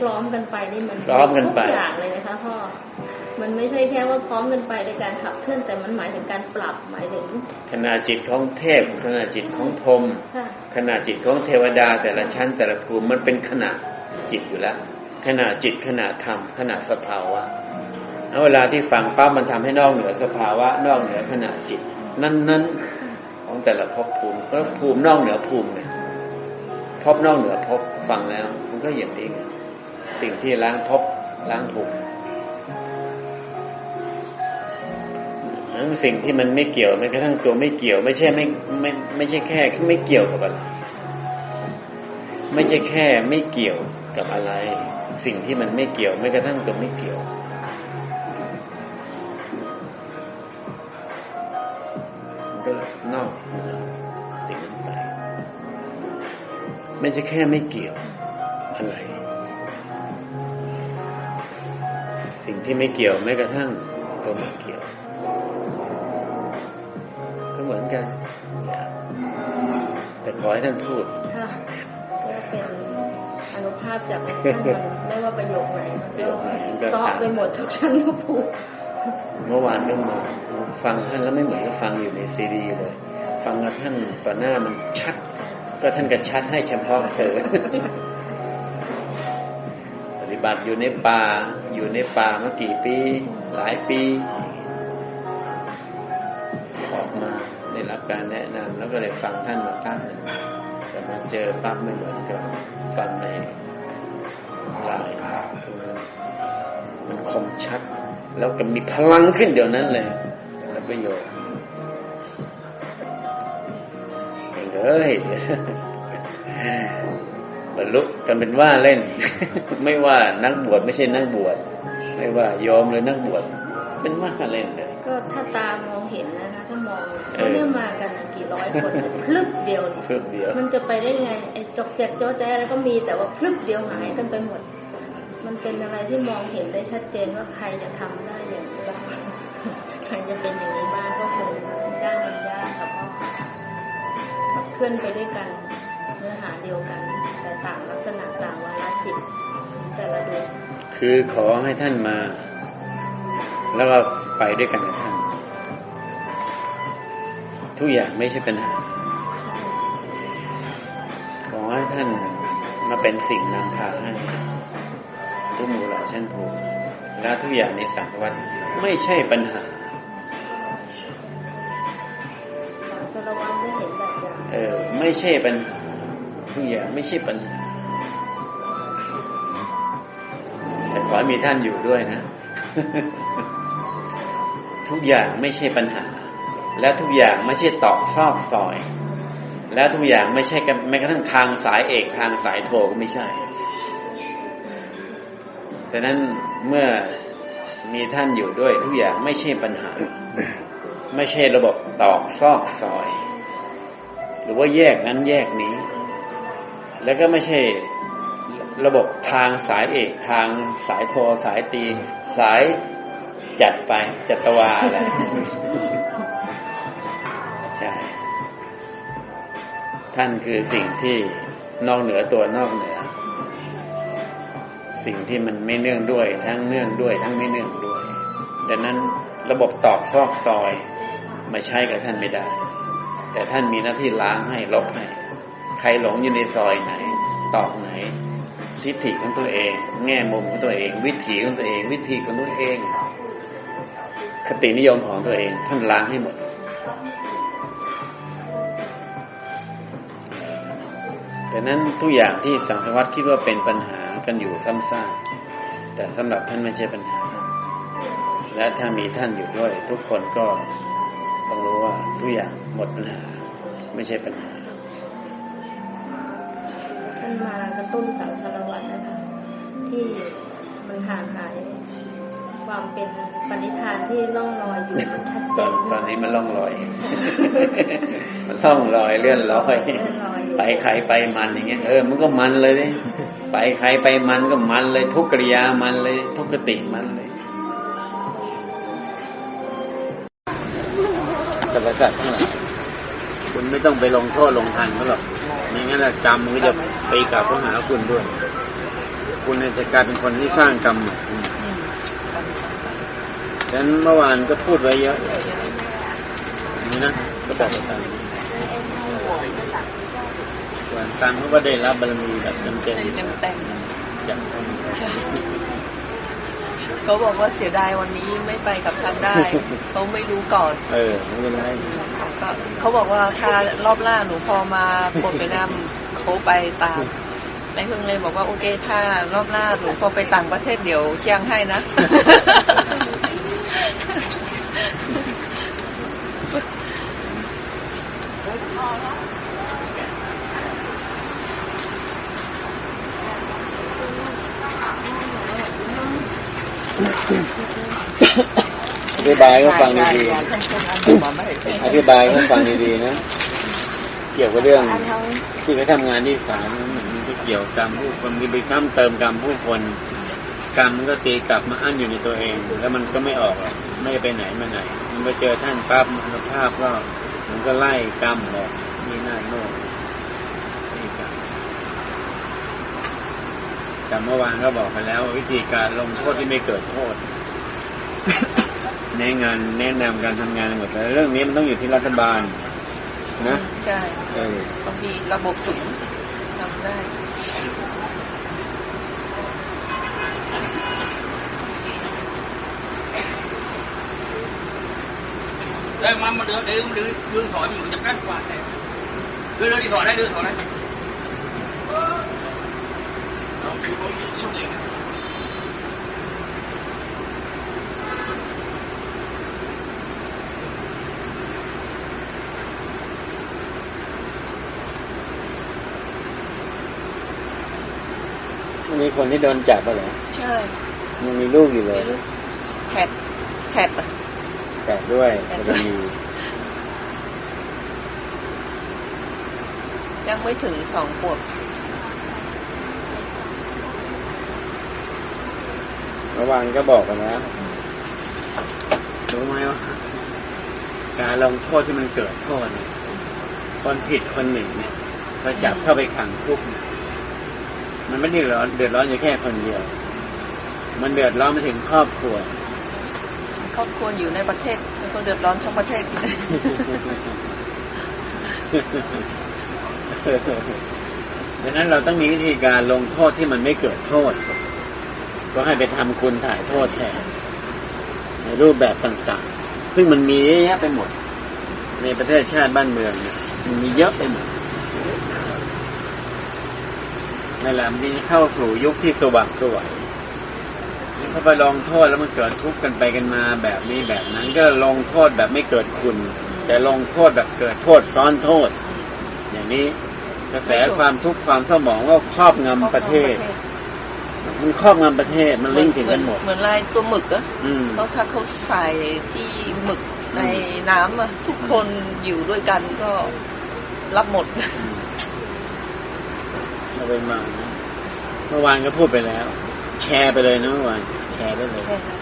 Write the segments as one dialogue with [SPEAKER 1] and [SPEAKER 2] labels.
[SPEAKER 1] พร้อมกันไปนี่มัน
[SPEAKER 2] พร้อมกันไป
[SPEAKER 1] ทุกอย่างเลยนะคะพ่อมันไม่ใช่แค่ว่าพร้อมกันไปในการขับเคลื่อนแต่มันหมายถึงการปรับหมายถึง
[SPEAKER 2] ขณะจิตของเทพขณะจิตของพรหม
[SPEAKER 1] ค่ะ
[SPEAKER 2] ขณะจิตของเทวดาแต่ละชั้นแต่ละภูมิมันเป็นขณะจิตอยู่แล้วขณะจิตขณะธรรมขณะสภาวะแล้วเวลาที่ฟังปั๊บมันทำให้นอกเหนือสภาวะ นอกเหนือขณะจิต นั้นๆของแต่ละภพภูมิก็ภูมินอกเหนือภูมิเนี่ยภพนอกเหนือภพฟังแล้ว มันก็อย่างนี้ไง สิ่งที่ล้างภพล้างภูมินั้นสิ่งที่มันไม่เกี่ยวแม้กระทั่งตัวไม่เกี่ยว ไม่ใช่ไม่ไม่ไม่ใช่แค่ไม่เกี่ยวกับอะไร ไม่ใช่แค่ไม่เกี่ยวกับอะไร สิ่งที่มันไม่เกี่ยวไม่กระทั่งตัวไม่เกี่ยวมันก็นอกสิ่งนั้นไปไม่ใช่แค่ไม่เกี่ยว ที่ไม่เกี่ยวแม้กระทั่งตัวไม่เกี่ยว ก็เหมือนกันอย่างแต่ขอให้ท่านพูด
[SPEAKER 1] ค่ะก็เป็นอนุภาพจากท่านมันไม่ว่าประโยคไหนมัน
[SPEAKER 2] ประโยคไหนมันก็
[SPEAKER 1] ก็ซอกไปหมดทุกชั้นทุกภูมิ
[SPEAKER 2] เมื่อวานก็มาฟังท่านแล้วไม่เหมือนกับฟังอยู่ในซีดีเลย ฟังกับท่านต่อหน้ามันชัด ก็ท่านก็ชัดให้เฉพาะเธอปฏิบัติอยู่ในป่า อยู่ในป่ามากี่ปี หลายปี ออกมาได้รับการแนะนำแล้วก็เลยฟังท่านมาตั้งหนึ่งแต่มาเจอปั๊บไม่เหมือนกับฟังในลน์มันคมชัด แล้วก็มีพลังขึ้นเดี๋ยวนั้นเลยแล้วประโยชน์เฮ้ย บรรลุกันเป็นว่าเล่น ไม่ว่านักบวชไม่ใช่นักบวชไม่ว่าโยมหรือนักบวชเป็นว่าเล่นเลย
[SPEAKER 1] ก็ถ้าตามองเห็นนะคะถ้ามอง
[SPEAKER 2] เออ
[SPEAKER 1] เขาเนี่ยมากันกี่ร้อยคนพลึบเดียวเนี่ย
[SPEAKER 2] เพื่อเดียว
[SPEAKER 1] มันจะไปได้ไงไอ้จกแจกโจ๊ะแจ๊อะไรก็มีแต่ว่าพลึบเดียวหายกันไปหมด มันเป็นอะไรที่มองเห็นได้ชัดเจนว่าใครจะทำได้อย่างนี้บ้างใครจะเป็นอย่างนี้บ้างก็คงยากมันยากครับพ่อขับเคลื่อนไปด้วยกัน เนื้อหาเดียวกันแต่ต่างลักษณะต่างวาระจิตของแต่ละดวง
[SPEAKER 2] คือขอให้ท่านมา แล้วก็ไปด้วยกันกับท่าน ทุกอย่างไม่ใช่ปัญหาขอให้ท่านมาเป็นสิ่งนำพาให้ทุกหมู่เหล่าชั้นภูมิและทุกอย่างในสังวัตไม่ใช่ปัญหา
[SPEAKER 1] สารวัตรได้เห็นแบบอย่าง
[SPEAKER 2] เออไม่ใช่ปัญหา ทุกอย่างไม่ใช่ปัญหาแต่ขอให้มีท่านอยู่ด้วยนะ ทุกอย่างไม่ใช่ปัญหา และทุกอย่างไม่ใช่ตอกซอกซอย และทุกอย่างไม่ใช่กันแม้กระทั่งทางสายเอกทางสายโทก็ไม่ใช่ดังนั้นเมื่อมีท่านอยู่ด้วย ทุกอย่างไม่ใช่ปัญหา ไม่ใช่ระบบตอกซอกซอย หรือว่าแยกนั้นแยกนี้ แล้วก็ไม่ใช่ระบบทางสายเอกทางสายโทรสายตี สายจัดไปจัตวาอะไรใช่ท่านคือสิ่งที่นอกเหนือตัวนอกเหนือ สิ่งที่มันไม่เนื่องด้วย ทั้งเนื่องด้วย ทั้งไม่เนื่องด้วย ดังนั้นระบบตอกซอกซอยมาใช้กับท่านไม่ได้ แต่ท่านมีหน้าที่ล้างให้ลบให้ ใครหลงอยู่ในซอยไหน ตอกไหน ทิฏฐิของตัวเอง แง่มุมของตัวเอง วิถีของตัวเอง วิธีของตัวเอง คตินิยมของตัวเองท่านล้างให้หมดแต่นั้นทุกอย่างที่สังสวัตคิดว่าเป็นปัญหากันอยู่ซ้ำซากแต่สำหรับท่านไม่ใช่ปัญหา และถ้ามีท่านอยู่ด้วย ทุกคนก็ต้องรู้ว่าทุกอย่างหมดปัญหา ไม่ใช่ปัญหา
[SPEAKER 1] ตุ้นสังสารวัตรนะคะ ที่มันห่างหายความเป็นปณิธานที่ล่องลอยอยู่มันชัดเจ
[SPEAKER 2] ตอน
[SPEAKER 1] น
[SPEAKER 2] ตอนนี้มันล่องลอย มันล่องลอยเลื่อนลอย
[SPEAKER 1] เลื่อนลอยอยู่
[SPEAKER 2] ไปใครไปมันอย่างเงี้ยเออมันก็มันเลยดิไปใครไปมันก็มันเลย ทุกกริยามันเลย ทุกกติมันเลยสรรพสัตว์ทั้งหลาย คุณไม่ต้องไปลงโทษลงทันเขาหรอกไม่งั้นน่ะจำมันก็จะไปกลับเข้าหาคุณด้วย คุณเนี่ยจะกลายเป็นคนที่สร้างกรรมใหม่
[SPEAKER 3] อืม
[SPEAKER 2] ฉะนั้นเมื่อวานก็พูดไว้เยอะนี่นะก็บอกกับตังส่วนตังเขาก็ได้รับบารมีแบบเต็มเต็ม
[SPEAKER 3] เต็มเต็ม
[SPEAKER 2] ๆจากท่าน
[SPEAKER 3] เขาบอกว่าเสียดายวันนี้ไม่ไปกับฉันได้ เขาไม่รู้ก่อน
[SPEAKER 2] เออไม่เป็นไร
[SPEAKER 3] ก็เขาบอกว่าถ้ารอบล่าหนูพอมาปลดไปนำเขาไปตามนายเพิ่งเลยบอกว่าโอเคถ้ารอบล่าหนูพอไปต่างประเทศเดี๋ยวเชียงให้นะ
[SPEAKER 2] อ อธิบายก็ฟังดีๆ อธิบายก็ฟังดีๆนะ เกี่ยวกับเรื่อง ที่ไปทำงานที่ศาลมันก็เกี่ยวกรรมผู้คนมีไปซ้ำเติมกรรมผู้คน กรรมมันก็ตีกลับมาอั้นอยู่ในตัวเอง แล้วมันก็ไม่ออกหรอกไม่ไปไหนมาไหน มันไปเจอท่านปั๊บมันภาพก็มันก็ไล่กรรมออกนี่น่าโน่นนี่กรรม แต่เมื่อวานก็บอกไปแล้วว่าวิธีการลงโทษที่ไม่เกิดโทษในงานแนะนำการทำงานหมดเลยเรื่องนี้มันต้องอยู่ที่รัฐบาล นะ
[SPEAKER 3] ใช่
[SPEAKER 2] เออ
[SPEAKER 3] ต้องมีระบบสูงทำได้
[SPEAKER 4] đây mà mà đưa đưa đưa đưa thoại mình chặt cắt qua đây đưa đưa đi thoại đây đưa thoại đây Đó, cứ có gì xuất hiện.
[SPEAKER 2] มัน มีคนที่โดนจับไปเหรอ
[SPEAKER 3] ใช่
[SPEAKER 2] มันมีลูกอยู่เลย
[SPEAKER 3] มีลูกแพดแพดอะ
[SPEAKER 2] แต่ด้วยกรณี
[SPEAKER 3] ยังไม่ถึงสองขวบ
[SPEAKER 2] มื่อวานก็บอกกันแล้วรู้ไหมว่าการลงโทษที่มันเกิดโทษเนี่ยคนผิดคนหนึ่งเนี่ยพอจับเข้าไปขังคุกเนี่ยมันไม่ได้เดือดร้อนเดือดร้อนอยู่แค่คนเดียว มันเดือดร้อนไปถึงครอบครัว
[SPEAKER 3] ครอบครัวอยู่ในประเทศแล้วก็เดือดร้อนทั้งประเทศ
[SPEAKER 2] ดังนั้นเราต้องมีวิธีการลงโทษที่มันไม่เกิดโทษ ก็ให้ไปทำคุณถ่ายโทษแทนในรูปแบบต่างๆ ซึ่งมันมีเยอะแยะไปหมด ในประเทศชาติบ้านเมืองมันมีเยอะไปหมดนั่นแหละมันเข้าสู่ยุคที่สว่างสวยพอไปลองโทษแล้วมันเกิดทุกข์กันไปกันมาแบบนี้แบบนั้น ก็ลงโทษแบบไม่เกิดคุณ แต่ลงโทษแบบเกิดโทษซ้อนโทษ อย่างนี้กระแสความทุกข์ความเศร้าหมองก็ครอบงำประเทศ มันครอบงำประเทศมันลิงก์ถึงกันหมด
[SPEAKER 3] เหมือนลายตัวหมึกอะ
[SPEAKER 2] อืม
[SPEAKER 3] เขาถ้าเขาใส่ที่หมึกในน้ำอะทุกคนอยู่ด้วยกันก็รับหมด
[SPEAKER 2] เราไปมานะเมื่อวานก็พูดไปแล้ว แชร์ไปเลยนะเมื่อวานแชร์ได้เลย
[SPEAKER 3] ใช่ค่ะ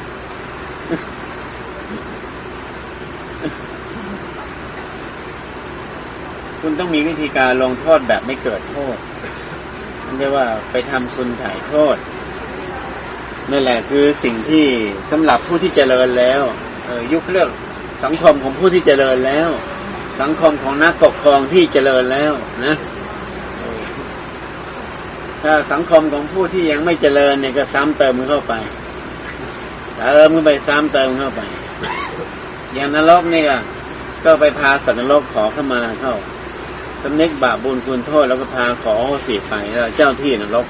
[SPEAKER 2] คุณต้องมีวิธีการลงโทษแบบไม่เกิดโทษไม่ใช่ว่าไปทำคุณถ่ายโทษ นั่นแหละคือสิ่งที่สำหรับผู้ที่เจริญแล้วเออยุคเลือกสังคมของผู้ที่เจริญแล้ว สังคมของนักปกครองที่เจริญแล้วนะถ้าสังคมของผู้ที่ยังไม่เจริญเนี่ยก็ซ้ำเติมเข้าไปเติมเข้าไปซ้ำเติมเข้าไป อย่างนรกเนี่ยก็ไปพาสัตว์นรกขอเข้ามาเข้าสำนึกบาปบุญคุณโทษแล้วก็พาขอโหสิไปแล้วเจ้าที่นรก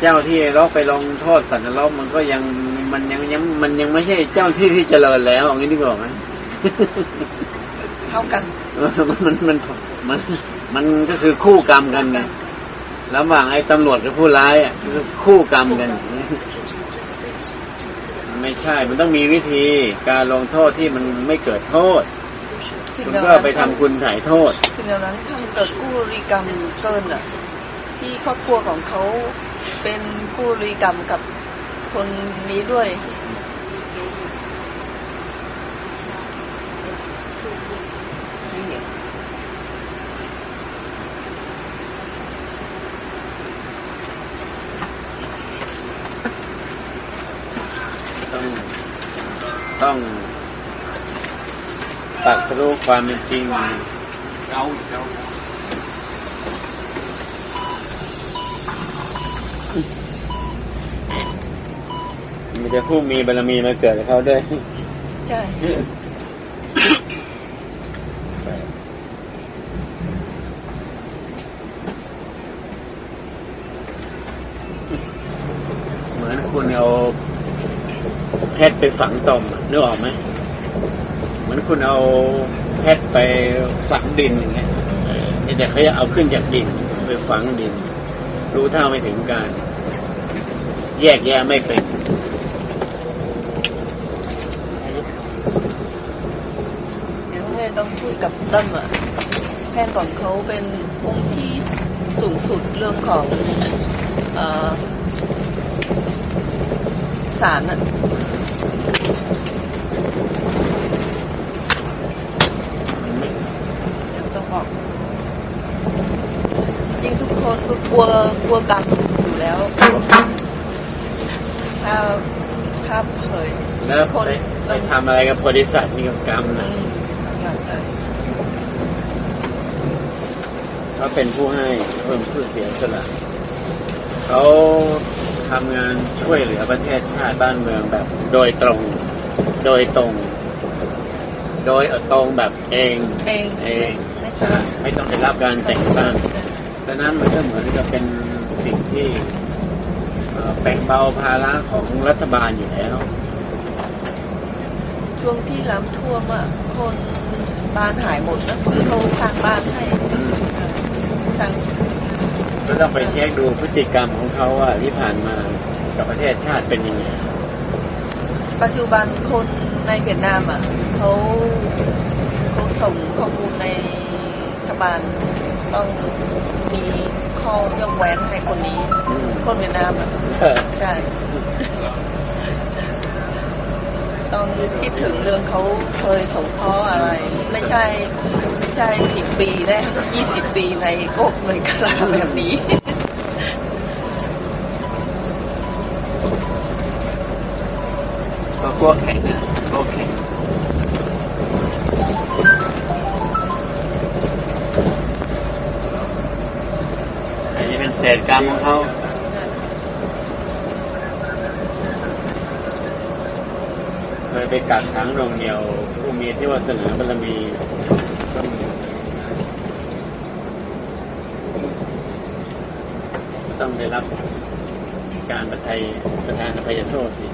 [SPEAKER 2] เจ้าที่นรกไปลงโทษสัตว์นรกมันก็ยังมันยังยังมันยังไม่ใช่เจ้าที่ที่เจริญแล้วอย่างนี้ดีกว่าไหม
[SPEAKER 3] เท่ากัน
[SPEAKER 2] เออมันมันมันมันมันก็คือคู่กรรมกันไงระหว่างไอ้ตำรวจกับผู้ร้ายอะคือคู่กรรมกันมันไม่ใช่ มันต้องมีวิธีการลงโทษที่มันไม่เกิดโทษ
[SPEAKER 3] สิ่ง
[SPEAKER 2] คุณ
[SPEAKER 3] เหล่า
[SPEAKER 2] ก็
[SPEAKER 3] นั้น
[SPEAKER 2] ไปทำคุณถ่ายโทษ
[SPEAKER 3] สิ่งเหล่านั้นถ้ามันเกิดกู้รีกรรมเกินอะ ที่ครอบครัวของเขาเป็นผู้รีกรรมกับคนนี้ด้วย
[SPEAKER 2] ต้องต้องตัดรู้ความจริง
[SPEAKER 4] เราเรา
[SPEAKER 2] มีแต่ผู้มีบารมีมาเกิดกับเขาด้วย
[SPEAKER 3] ใช่
[SPEAKER 2] เหมือนคุณเอาเพชรไปฝังตมอะนึกออกไหมเหมือนคุณเอาเพชรไปฝังดินอย่างเงี้ยเออนี่แต่เขาจะเอาขึ้นจากดินไปฝังดิน รู้เท่าไม่ถึงการ แยกแยะไม่เป็น
[SPEAKER 3] เดี๋ยวแม่ต้องพูดกับตั้มอะแพทย์ของเขาเป็นองค์ที่สูงสุดเรื่องของอสารอะต้องบอกจริงทุกคนก็กลัวกลัวกรรมอยู่แล้วถ้า ถ้าเผย
[SPEAKER 2] แล้ว
[SPEAKER 3] คน
[SPEAKER 2] ไปไปทำอะไรกับโพธิสัตว์มีกับกรรม
[SPEAKER 3] อื
[SPEAKER 2] นะ
[SPEAKER 3] มอยากจะ
[SPEAKER 2] เขาเป็นผู้ให้เพิ่มผู้เสียสละเขาทำงานช่วยเหลือประเทศชาติบ้านเมืองแบบ โดยตรง โดยตรง โดยตรงแบบเอง
[SPEAKER 3] เอง
[SPEAKER 2] เอง
[SPEAKER 3] ไม่ใช่
[SPEAKER 2] ไม่ต้องได้รับการแต่งตั้งดังนั้นมันก็เหมือนกับเป็นสิ่งที่เอ่อ แบ่งเบาภาระของรัฐบาลอยู่แล้ว
[SPEAKER 3] ช่วงที่น้ำท่วมอะคนบ้านหายหมดนะเขาสร้างบ้านให้สร้าง
[SPEAKER 2] ก็ต้องไปเช็คดูพฤติกรรมของเขาว่าที่ผ่านมากับประเทศชาติเป็นยังไง
[SPEAKER 3] ปัจจุบันคนในเวียดนามอะเขาเขาส่งข้อมูลในรัฐ บาลต้องมีข้อยกเว้นให้คนนี้
[SPEAKER 2] อืม
[SPEAKER 3] คนเวียดนามอะ
[SPEAKER 2] เออ
[SPEAKER 3] ใช่ ต้องคิดถึงเรื่องเขาเคยสงเคราะห์อะไร ไม่ใช่ไม่ใช่สิบปีได้ยี่สิบปีในโกกเลยกระลาแบบนี้
[SPEAKER 2] ก็กลัวแข็งนะกลัวแข็ง อันนี้เศษกรรมของเขาเคยไปกักขังโรงเหนียวผู้มีที่ว่าเสนอบารมีต้องได้รับการประทายประทานอภัยโทษสิ